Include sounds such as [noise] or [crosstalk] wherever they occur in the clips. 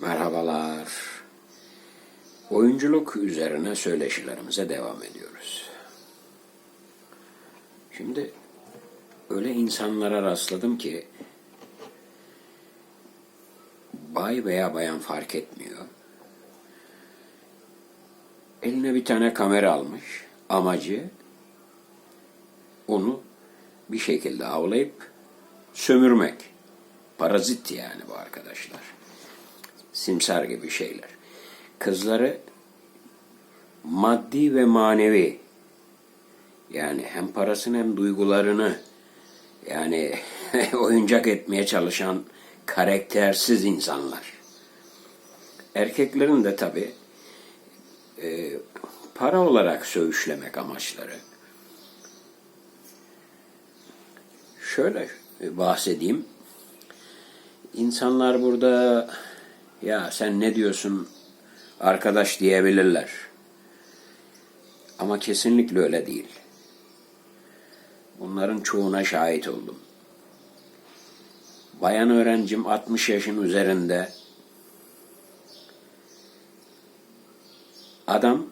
Merhabalar. Oyunculuk üzerine söyleşilerimize devam ediyoruz. Şimdi öyle insanlara rastladım ki bay veya bayan fark etmiyor. Eline bir tane kamera almış. Amacı onu bir şekilde avlayıp sömürmek. Parazit yani bu arkadaşlar simsar gibi şeyler. Kızları maddi ve manevi yani hem parasını hem duygularını yani [laughs] oyuncak etmeye çalışan karaktersiz insanlar. Erkeklerin de tabi para olarak söğüşlemek amaçları. Şöyle bahsedeyim. İnsanlar burada ya sen ne diyorsun arkadaş diyebilirler. Ama kesinlikle öyle değil. Bunların çoğuna şahit oldum. Bayan öğrencim 60 yaşın üzerinde adam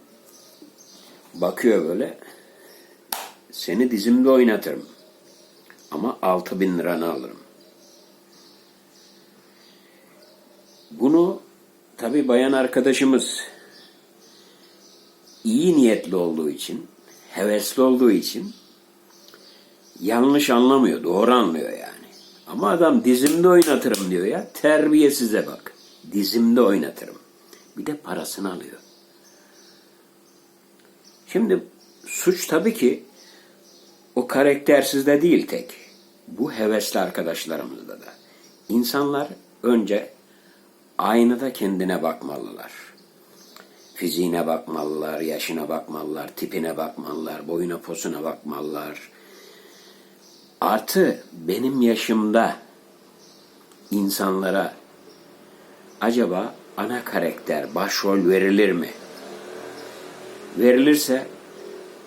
bakıyor böyle seni dizimde oynatırım ama 6000 bin liranı alırım. Bunu tabi bayan arkadaşımız iyi niyetli olduğu için, hevesli olduğu için yanlış anlamıyor, doğru anlıyor yani. Ama adam dizimde oynatırım diyor ya, terbiyesize bak. Dizimde oynatırım. Bir de parasını alıyor. Şimdi suç tabii ki o karaktersizde değil tek. Bu hevesli arkadaşlarımızda da. İnsanlar önce aynada kendine bakmalılar. Fiziğine bakmalılar, yaşına bakmalılar, tipine bakmalılar, boyuna posuna bakmalılar. Artı benim yaşımda insanlara acaba ana karakter, başrol verilir mi? Verilirse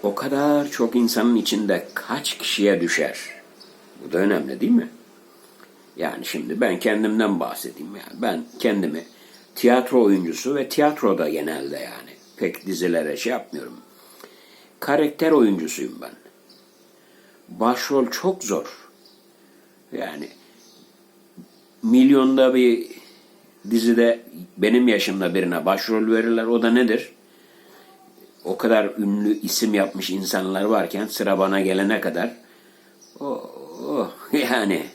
o kadar çok insanın içinde kaç kişiye düşer? Bu da önemli değil mi? Yani şimdi ben kendimden bahsedeyim yani. Ben kendimi tiyatro oyuncusu ve tiyatroda genelde yani. Pek dizilere şey yapmıyorum. Karakter oyuncusuyum ben. Başrol çok zor. Yani milyonda bir dizide benim yaşımda birine başrol verirler. O da nedir? O kadar ünlü isim yapmış insanlar varken sıra bana gelene kadar oh, oh [laughs] yani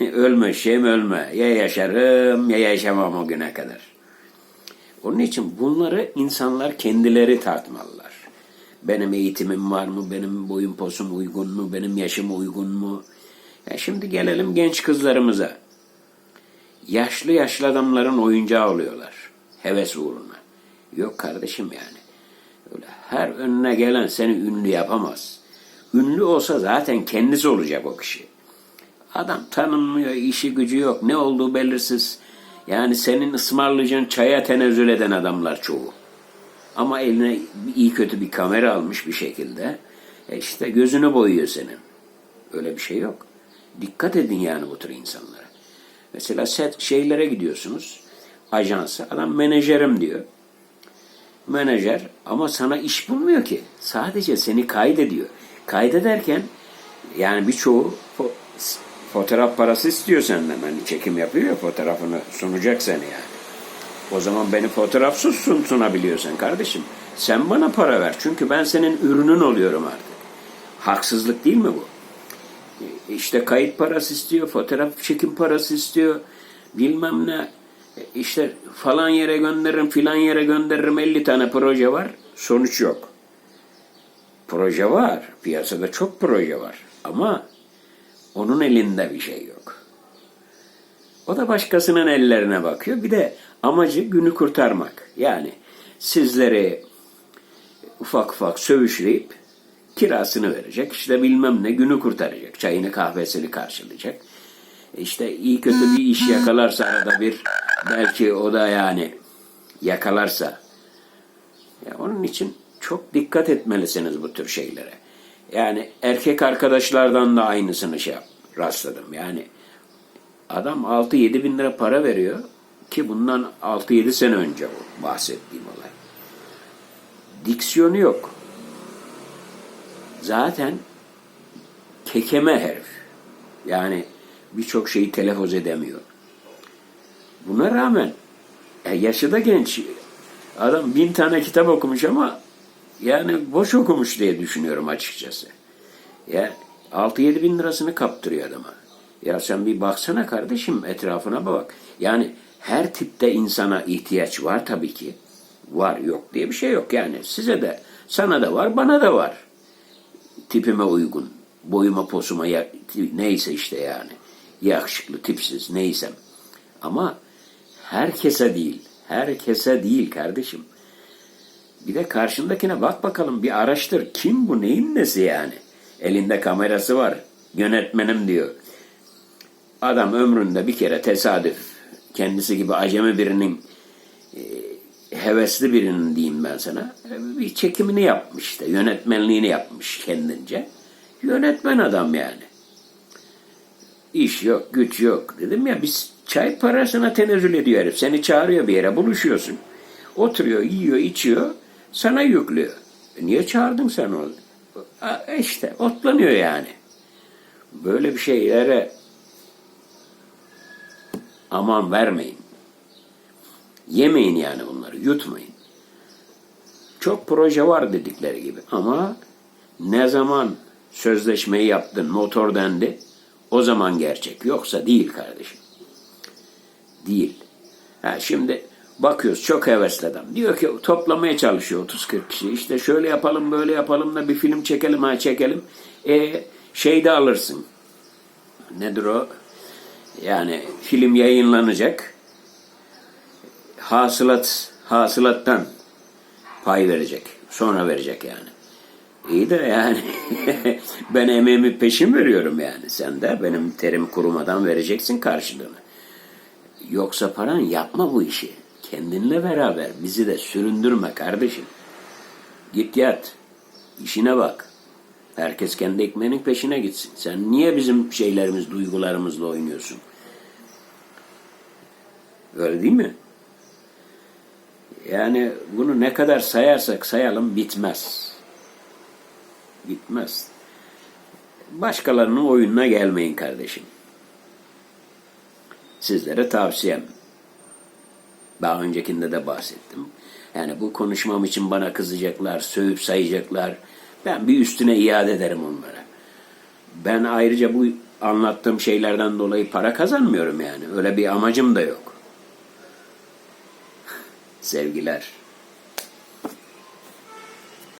[laughs] ölme şeyim ölme. Ya yaşarım ya yaşamam o güne kadar. Onun için bunları insanlar kendileri tartmalılar. Benim eğitimim var mı? Benim boyum posum uygun mu? Benim yaşım uygun mu? Ya şimdi gelelim genç kızlarımıza. Yaşlı yaşlı adamların oyuncağı oluyorlar. Heves uğruna. Yok kardeşim yani. Öyle her önüne gelen seni ünlü yapamaz. Ünlü olsa zaten kendisi olacak o kişi. Adam tanınmıyor, işi gücü yok, ne olduğu belirsiz. Yani senin ısmarlayacağın çaya tenezzül eden adamlar çoğu. Ama eline iyi kötü bir kamera almış bir şekilde. E işte gözünü boyuyor senin. Öyle bir şey yok. Dikkat edin yani bu tür insanlara. Mesela set şeylere gidiyorsunuz. Ajansa adam menajerim diyor. Menajer ama sana iş bulmuyor ki. Sadece seni kaydediyor. Kaydederken yani birçoğu fotoğraf parası istiyor senden. Hani çekim yapıyor ya fotoğrafını sunacak seni yani. O zaman beni fotoğrafsız sun, sunabiliyorsun kardeşim. Sen bana para ver. Çünkü ben senin ürünün oluyorum artık. Haksızlık değil mi bu? İşte kayıt parası istiyor, fotoğraf çekim parası istiyor. Bilmem ne. İşte falan yere gönderirim, filan yere gönderirim. 50 tane proje var. Sonuç yok. Proje var. Piyasada çok proje var. Ama onun elinde bir şey yok. O da başkasının ellerine bakıyor. Bir de amacı günü kurtarmak. Yani sizleri ufak ufak sövüşleyip kirasını verecek. İşte bilmem ne günü kurtaracak. Çayını kahvesini karşılayacak. İşte iyi kötü bir iş yakalarsa arada bir belki o da yani yakalarsa. Ya onun için çok dikkat etmelisiniz bu tür şeylere. Yani erkek arkadaşlardan da aynısını şey yap, rastladım. Yani adam 6-7 bin lira para veriyor. Ki bundan 6-7 sene önce o bahsettiğim olay. Diksiyonu yok. Zaten kekeme herif. Yani birçok şeyi telaffuz edemiyor. Buna rağmen e, yaşı da genç. Adam bin tane kitap okumuş ama yani boş okumuş diye düşünüyorum açıkçası. Ya 6-7 bin lirasını kaptırıyor adama. Ya sen bir baksana kardeşim etrafına bak. Yani her tipte insana ihtiyaç var tabii ki. Var yok diye bir şey yok yani. Size de sana da var bana da var. Tipime uygun. Boyuma posuma ya, neyse işte yani. Yakışıklı tipsiz neysem. Ama herkese değil. Herkese değil kardeşim. Bir de karşındakine bak bakalım bir araştır. Kim bu neyin nesi yani? Elinde kamerası var. Yönetmenim diyor. Adam ömründe bir kere tesadüf kendisi gibi acemi birinin e, hevesli birinin diyeyim ben sana bir çekimini yapmış işte yönetmenliğini yapmış kendince. Yönetmen adam yani. İş yok, güç yok. Dedim ya biz çay parasına tenezzül ediyor herif. Seni çağırıyor bir yere buluşuyorsun. Oturuyor, yiyor, içiyor. Sana yüklüyor. E niye çağırdın sen onu? E işte otlanıyor yani. Böyle bir şeylere aman vermeyin. Yemeyin yani bunları, yutmayın. Çok proje var dedikleri gibi ama ne zaman sözleşmeyi yaptın, motor dendi, o zaman gerçek. Yoksa değil kardeşim. Değil. Ha şimdi bakıyoruz çok hevesli adam. Diyor ki toplamaya çalışıyor 30-40 kişi. İşte şöyle yapalım böyle yapalım da bir film çekelim ha çekelim. E şey de alırsın. Nedir o? Yani film yayınlanacak. Hasılat hasılattan pay verecek. Sonra verecek yani. İyi de yani [laughs] ben emeğimi peşin veriyorum yani. Sen de benim terim kurumadan vereceksin karşılığını. Yoksa paran yapma bu işi. Kendinle beraber bizi de süründürme kardeşim. Git yat. İşine bak. Herkes kendi ekmeğinin peşine gitsin. Sen niye bizim şeylerimiz, duygularımızla oynuyorsun? Öyle değil mi? Yani bunu ne kadar sayarsak sayalım bitmez. Bitmez. Başkalarının oyununa gelmeyin kardeşim. Sizlere tavsiyem. Daha öncekinde de bahsettim. Yani bu konuşmam için bana kızacaklar, sövüp sayacaklar. Ben bir üstüne iade ederim onlara. Ben ayrıca bu anlattığım şeylerden dolayı para kazanmıyorum yani. Öyle bir amacım da yok. [laughs] Sevgiler.